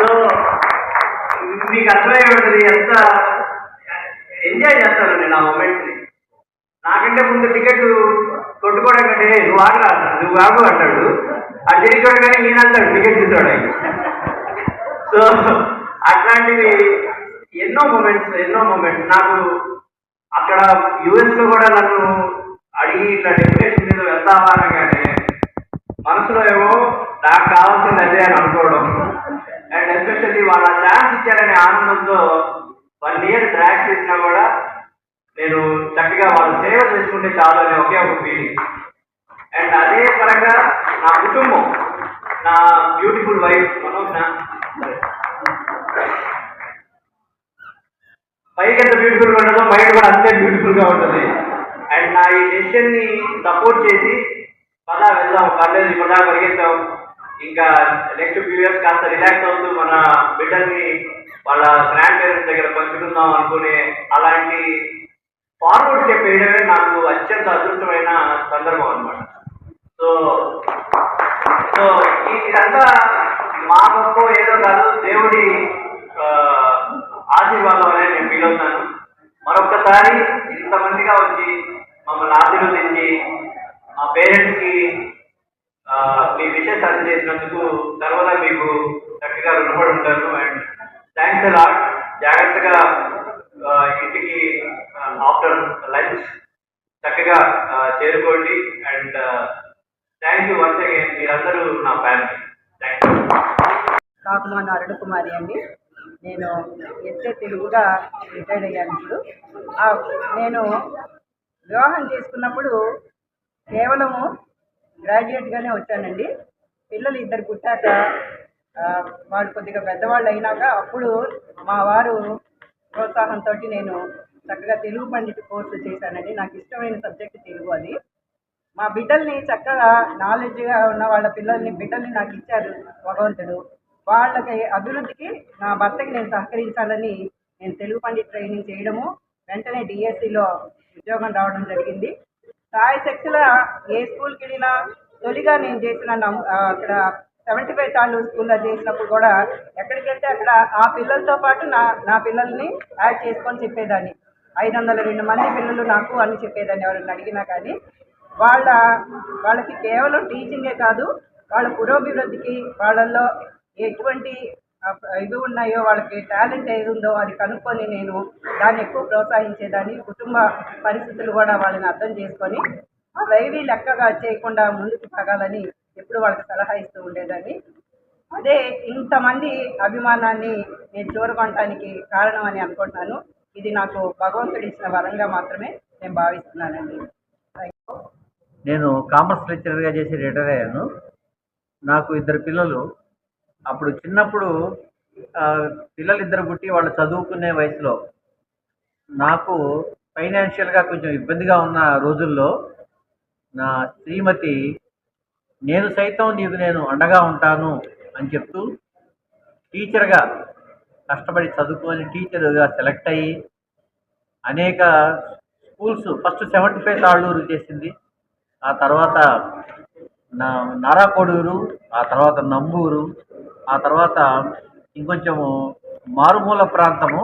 So మీకు అర్థమై ఉంటుంది. ఎంత ఎంజాయ్ చేస్తాను నేను ఆ మూమెంట్ని నాకంటే ముందు టికెట్ కొట్టుకోవడం కంటే నువ్వు ఆగరా నువ్వు ఆగు అంటాడు. అది తిరిగి కానీ నేను అంటాడు టికెట్ తీసుకోవడం సో అట్లాంటివి ఎన్నో మూమెంట్స్ ఎన్నో మూమెంట్స్ నాకు అక్కడ యుఎస్లో కూడా నన్ను అడిగి ఇట్లా డెప్యుటేషన్ మీద వెళ్తావా అనగానే మనసులో ఏమో నాకు కావాల్సింది అదే అని అనుకోవడం అండ్ ఎస్పెషల్లీ వాళ్ళ ఛాన్స్ ఇచ్చారనే ఆనందంతో వన్ ఇయర్ ట్రాక్ చేసినా కూడా నేను చక్కగా వాళ్ళు సేవ చేసుకుంటే చాలు అనే ఒకే ఒక ఫీలింగ్ అండ్ అదే పరంగా నా కుటుంబం నా బ్యూటిఫుల్ వైఫ్ మనోజ్ నా. పైకి ఎంత బ్యూటిఫుల్గా ఉండదో బయట కూడా అంతే బ్యూటిఫుల్గా ఉంటుంది. అండ్ నా ఈ డెసిషన్ని సపోర్ట్ చేసి పదా వెళ్దాం పర్లేదు పదా పరిగెత్తాం. ఇంకా నెక్స్ట్ ఫ్యూ ఇయర్స్ కాస్త రిలాక్స్ అవుతూ మన బిడ్డల్ని వాళ్ళ గ్రాండ్ పేరెంట్స్ దగ్గర పంచుకుందాం అనుకునే అలాంటి ఫార్వర్డ్ స్టెప్ వేయడమే నాకు అత్యంత అదృష్టమైన సందర్భం అనమాట సో సో ఈ- ఇదంతా మా గొప్ప ఏదో కాదు దేవుడి ఆశీర్వాదం అనేది నేను ఫీల్ అవుతాను. మరొకసారి ఇంతమందిగా వచ్చి మమ్మల్ని ఆశీర్వదించి మా పేరెంట్స్కి మీ విషయం చేసినందుకు సర్వదా మీకు చక్కగా రుణపడి ఉంటాను అండ్ థ్యాంక్స్ అలా జాగ్రత్తగా ఇంటికి ఆఫ్టర్ లంచ్ చక్కగా చేరుకోండి. And thank you once again. మీరందరూ నా family. Thank you. Kakumana Aruna Kumari అండి. నేను ఎస్ఏ తెలుగుగా రిటైర్డ్ అయ్యాను ఇప్పుడు. నేను వివాహం చేసుకున్నప్పుడు కేవలము గ్రాడ్యుయేట్గానే వచ్చానండి. పిల్లలు ఇద్దరు పుట్టాక వాళ్ళు కొద్దిగా పెద్దవాళ్ళు అయినాక అప్పుడు మా వారు ప్రోత్సాహంతో నేను చక్కగా తెలుగు పండిట్ కోర్సు చేశానండి. నాకు ఇష్టమైన సబ్జెక్ట్ తెలుగు అది. మా బిడ్డల్ని చక్కగా నాలెడ్జ్గా ఉన్న వాళ్ళ పిల్లల్ని బిడ్డల్ని నాకు ఇచ్చారు భగవంతుడు. వాళ్ళకి అభివృద్ధికి నా భర్తకి నేను సహకరించాలని నేను తెలుగు పండిట్ ట్రైనింగ్ చేయడము వెంటనే డిఎస్సిలో ఉద్యోగం రావడం జరిగింది. సాయ శక్తుల ఏ స్కూల్కి వెళ్ళినా తొలిగా నేను చేసిన అక్కడ సెవెంటీ ఫైవ్ తాళ్ళు స్కూల్లో చేసినప్పుడు కూడా ఎక్కడికి వెళ్తే అక్కడ ఆ పిల్లలతో పాటు నా నా పిల్లల్ని యాడ్ చేసుకొని చెప్పేదాన్ని. ఐదు వందల రెండు మంది పిల్లలు నాకు అని చెప్పేదాన్ని ఎవరైనా అడిగినా కానీ. వాళ్ళ వాళ్ళకి కేవలం టీచింగే కాదు వాళ్ళ పురోభివృద్ధికి వాళ్ళల్లో ఎటువంటి ఇవి ఉన్నాయో వాళ్ళకి టాలెంట్ ఏది ఉందో అది కనుక్కొని నేను దాన్ని ఎక్కువ ప్రోత్సహించేదాన్ని కుటుంబ పరిస్థితులు కూడా వాళ్ళని అర్థం చేసుకొని ఆ వైవి లెక్కగా చేయకుండా ముందుకు సాగాలని ఎప్పుడు వాళ్ళకి సలహా ఇస్తూ ఉండేదాన్ని. అదే ఇంతమంది అభిమానాన్ని నేను చూరగొనటానికి కారణం అని అనుకుంటున్నాను. ఇది నాకు భగవంతుడు ఇచ్చిన వరంగా మాత్రమే నేను భావిస్తున్నానండి. నేను కామర్స్ లెక్చరర్గా చేసి రిటైర్ అయ్యాను. నాకు ఇద్దరు పిల్లలు. అప్పుడు చిన్నప్పుడు పిల్లలు ఇద్దరు పుట్టి వాళ్ళు చదువుకునే వయసులో నాకు ఫైనాన్షియల్గా కొంచెం ఇబ్బందిగా ఉన్న రోజుల్లో నా శ్రీమతి నేను సైతం నీకు నేను అండగా ఉంటాను అని చెప్తూ టీచర్గా కష్టపడి చదువుకొని టీచర్గా సెలెక్ట్ అయ్యి అనేక schools first seventy five Talluru చేసింది. ఆ తర్వాత నా నారాకోడూరు ఆ తర్వాత నంబూరు ఆ తర్వాత ఇంకొంచెము మారుమూల ప్రాంతము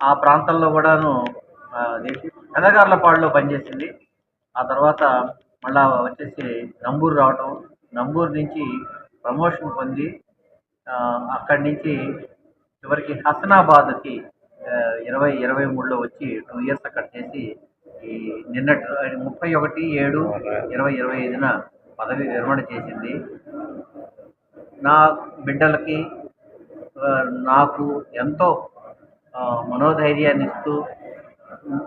ఆ ప్రాంతంలో కూడాను అది అదేంటి పనిచేసింది. ఆ తర్వాత మళ్ళా వచ్చేసి నంబూరు రావటం నంబూరు నుంచి ప్రమోషన్ పొంది అక్కడి నుంచి చివరికి హసనాబాద్కి ఇరవై ఇరవై మూడులో వచ్చి టూ ఇయర్స్ అక్కడ చేసి ఈ నిన్నటి ముప్పై ఒకటి ఏడు ఇరవై ఇరవై ఐదున పదవి విరమణ చేసింది. నా బిడ్డలకి నాకు ఎంతో మనోధైర్యాన్ని ఇస్తూ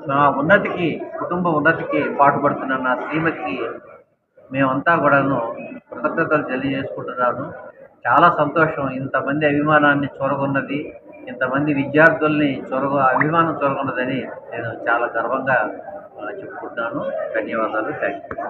నా ఉన్నతికి కుటుంబ ఉన్నతికి పాటుపడుతున్న నా శ్రీమతికి మేమంతా కూడాను కృతజ్ఞతలు తెలియజేసుకుంటున్నాను. చాలా సంతోషం. ఇంతమంది అభిమానాన్ని చూరగొన్నది ఇంతమంది విద్యార్థుల్ని చొరగ అభిమానం చొరగొన్నదని నేను చాలా గర్వంగా చెప్పుకుంటున్నాను. ధన్యవాదాలు. Thank you